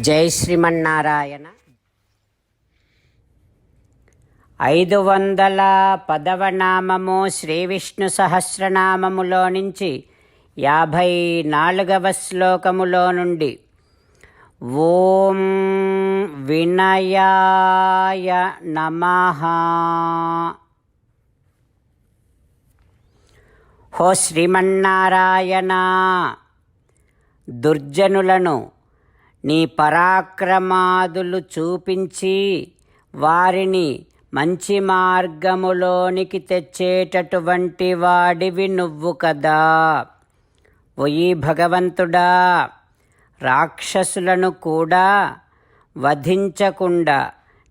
జై శ్రీమన్నారాయణ. ఐదు వందల పదవ నామము శ్రీ విష్ణు సహస్రనామములో నుంచి యాభై నాలుగవ శ్లోకములో నుండి ఓం వినయాయ నమ. హో శ్రీమన్నారాయణ దుర్జనులను నీ పరాక్రమాదులు చూపించి వారిని మంచి మార్గములోనికి తెచ్చేటటువంటి వాడివి నువ్వు కదా. ఒయి భగవంతుడా రాక్షసులను కూడా వధించకుండా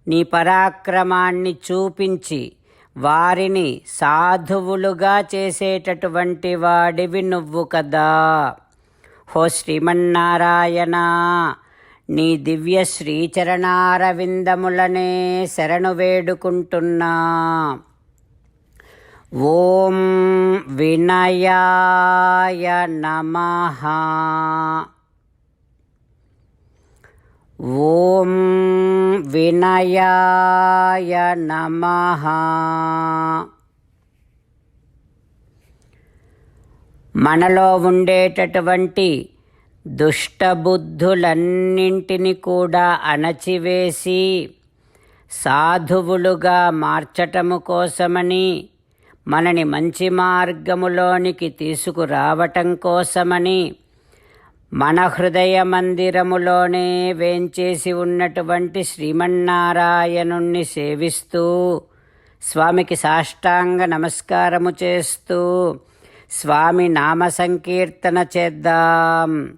నీ పరాక్రమాన్ని చూపించి వారిని సాధువులుగా చేసేటటువంటి వాడివి నువ్వు కదా. హో శ్రీమన్నారాయణ! నీ దివ్య శ్రీచరణారవిందములనే శరణు వేడుకుంటున్నా. ఓం వినయాయ నమ. ఓం వినయాయ నమ. మనలో ఉండేటటువంటి దుష్టబుద్ధులన్నింటిని కూడా అణచివేసి సాధువులుగా మార్చటము కోసమని మనని మంచి మార్గములోనికి తీసుకురావటం కోసమని మన హృదయ మందిరములోనే వేంచేసి ఉన్నటువంటి శ్రీమన్నారాయణుణ్ణి సేవిస్తూ స్వామికి సాష్టాంగ నమస్కారము చేస్తూ స్వామి నామ సంకీర్తన చేద్దాం.